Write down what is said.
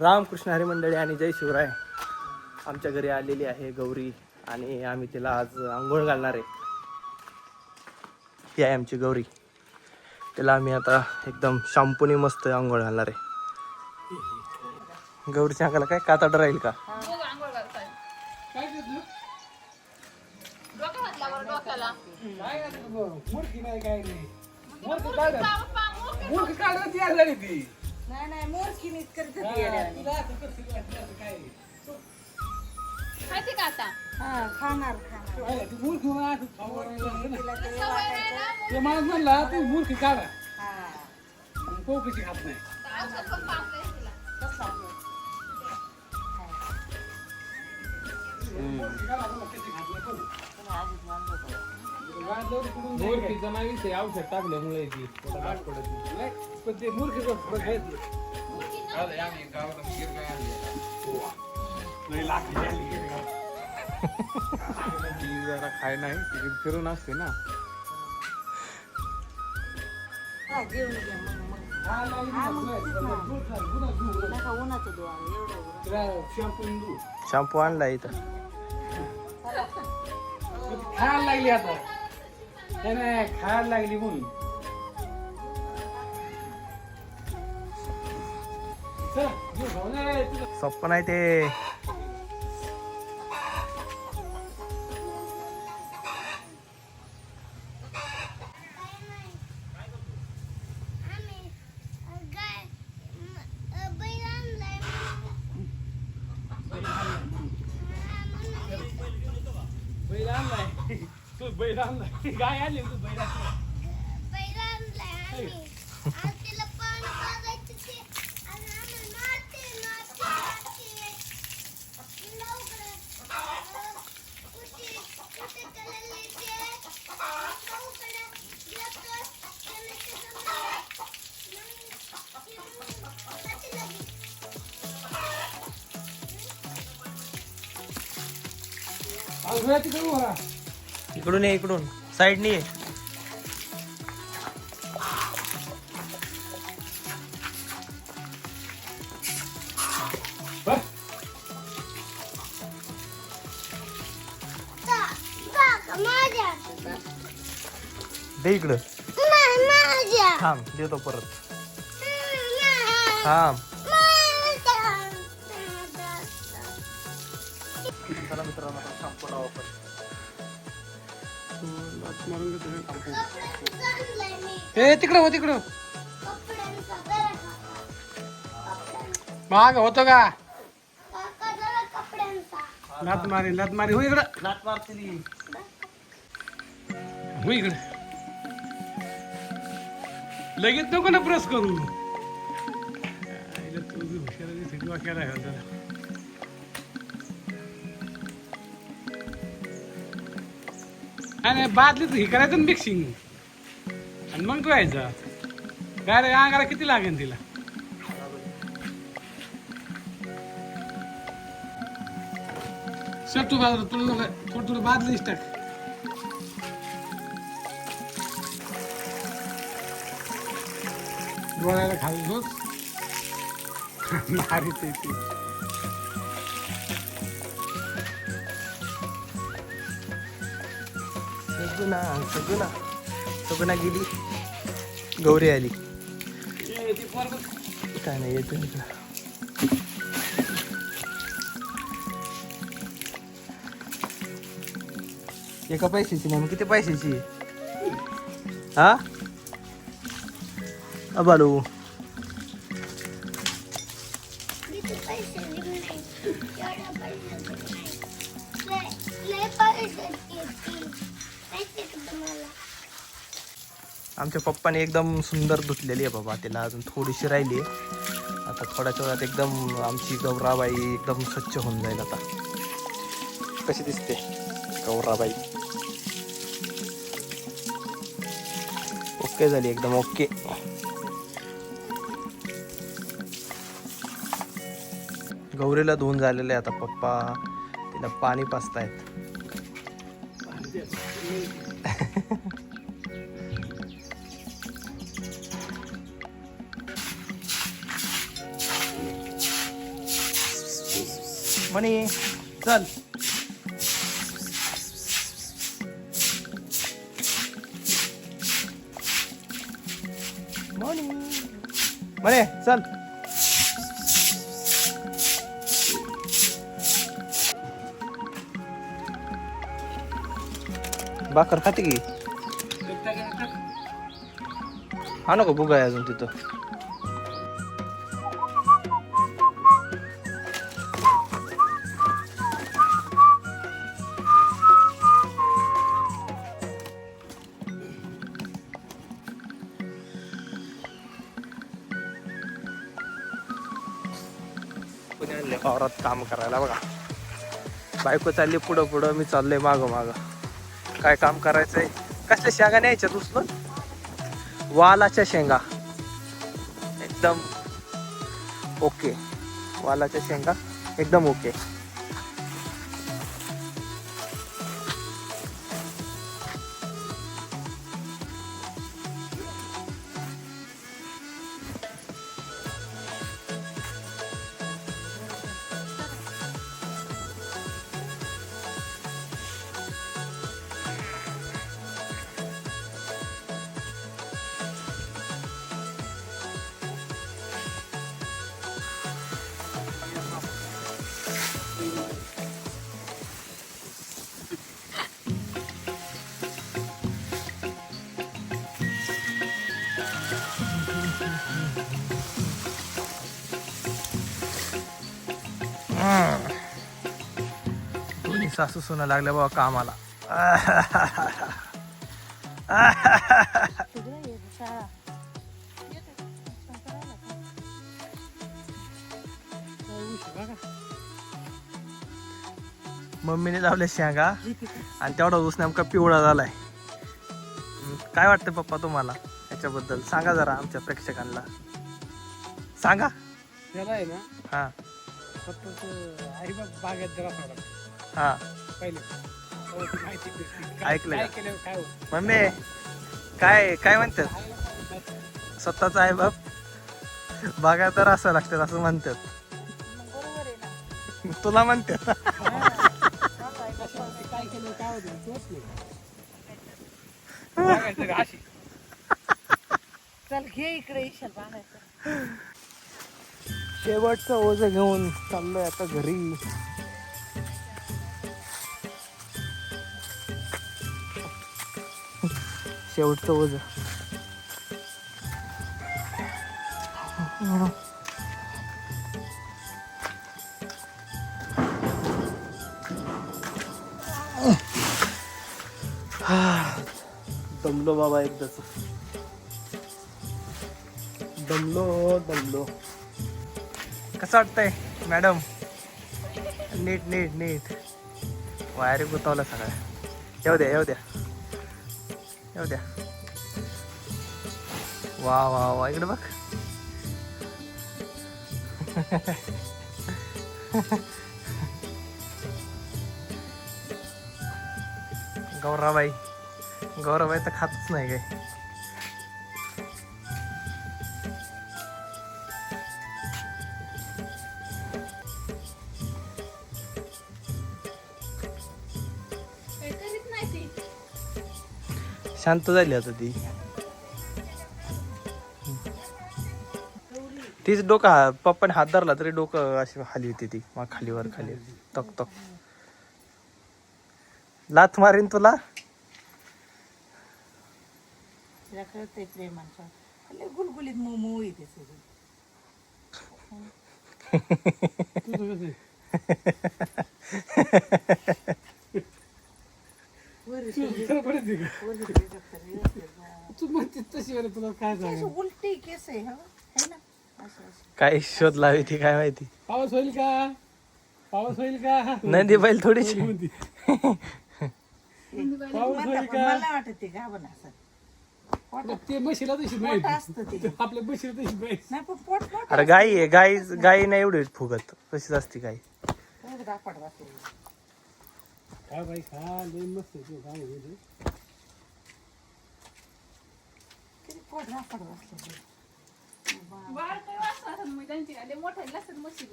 रामकृष्ण हरी मंडळी आणि जय शिवराय. आमच्या घरी आलेली आहे गौरी आणि आम्ही तिला आज आंघोळ घालणार आहे. ही आहे आमची गौरी. तिला आम्ही आता एकदम शॅम्पूने मस्त आंघोळ घालणार आहे. गौरीच्या अंगाला काय कातड राहील का? नाही नाही मोरखीनीच करत होती येड्यावानी. का? आता? हा खाणार खाणार. तिला ते वाटायचं. माणूस म्हणला तू मूर्ख काढा हा. पोकशी खात नाही. औषध पण पावलंय तिला. तसा तो. तुला आधीच बांधलं होतं. मूर्खीचा नाही विषय औषध टाकल्यामुळे ती. पण ते खायचं ती जरा खाय नाही तिकडे फिरून असते ना. हा, हा. शॅम्पू आणला इथं. खायला लागली आता. त्याने खायला लागली म्हणून. चला, आहे ते. बैल आणलाय गाय आणली तू. बैल तिकडे उभा राहा. इकडून ये इकडून. साईडनी ये. दे इकडं. थांब देतो परत. थांब. चला मित्रांनो आता शॅम्पू लावू ए तिकडं हो तिकडं हो. माग होतो का? लात मारी लात मारी. हो इकडं. लात मारते हो इकडं. लगेच नको ना प्रेस करून आईला हुशार दिसते, डोक्याला आणि नाही बादलीत हे करायचं ना मिक्सिंग आणि मग ठेवायचं काय रे अंगाला किती लागेल तिला? सर तू बाजूला तुला थोडं थोडं बादलीच टाक. डोळ्याला खाली झोप मारीत आहे सगुना सगुना सगुना गेली गौरी आली ए, ती पोरगं काय नाही येतो इकडं एका पैशाची नाही मग किती पैशाची हा अबालू आमच्या पप्पाने एकदम सुंदर धुतलेली आहे बाबा तिला अजून थोडीशी राहिली आहे. आता थोड्याच वेळात एकदम आमची गौराबाई एकदम स्वच्छ होऊन जाईल आता. कशी दिसते? गौराबाई. ओके झाली एकदम ओके. गौरीला धुवून झालेले आता पप्पा. तिला पाणी पाचतायत म्हणे चल मॉर्निंग म्हणे चल बाकर खाते की हा नको बुगा आहे अजून तिथं आणले वावरात काम करायला बघा. बायको चालली पुढं पुढं मी चाललोय मागं मागं. काय काम करायचंय? कसल्या शेंगा न्यायच्या उचलून वालाच्या शेंगा. एकदम ओके. वालाच्या शेंगा. एकदम ओके. सासू सुना लागल्या बाबा कामाला. मम्मीने लावल्या शेंगा आणि तेवढा ऊस नेमका पिवळा झालाय. काय वाटतं पप्पा तुम्हाला याच्याबद्दल? सांगा जरा आमच्या प्रेक्षकांना. सांगा. त्याला आहे ना हा. फक्त आई बागेत जरा हा. पहिले. हो, ती माहिती भेटली. काय- ऐकलं काय का? केलं काय होत? मम्मी काय काय म्हणतात? स्वतःचा आहे बाप. बागा तर असं लागतात असं म्हणतात. मग बरोबर आहे ना. तुला म्हणतात. काय केलं काय होतं? तोच नाही. बागायचं का अशी. चल घे इकडे ईशाल बांधायचं शेवटचं ओझ घेऊन चाललोय आता घरी. शेवटचं ओझ. दमलो बाबा एकदाच. दमलो दमलो. कसं वाटतंय मॅडम? नीट नीट नीट. वायर गुतावला सगळ्या येऊ द्या येऊ द्या. येऊ द्या. वा वा वा. इकडे बघ. गौराबाई गौराबाई तर खातच नाही काय शांत झाली आता ती. तीच डोकं हा- पप्पाने हात धरला तरी डोकं अशी खाली होती ती मग खालीवर खाली. तक तक लाथ मारीन तुला. तिला कळतंय प्रेमाचं. लय गुलगुलीत येते सगळी. तू म्हणते तशी तुला काय उलटी केस आहे हा? है ना? काय शोध लावी ती काय माहिती पाऊस होईल का पाऊस होईल का नंदी बैल थोडीशी म्हणते. म्हणता होईल का? मला वाटत ते गाभण असं मग ते म्हशीला तशी पोट माहिती असतं ते आपल्या म्हशीला तशी माहिती नाही पण पोट मोठं अरे गाई आहे गाई गाई नाही एवढी फुगत तशीच असते गाई असतं. दापट बसलेली. काय बाई खा लय मस्त आहे ते, काय आहे ते. किती पोट दापट. बाळ काही वाचता असेल मग त्यांची आले मोठे लसण मशी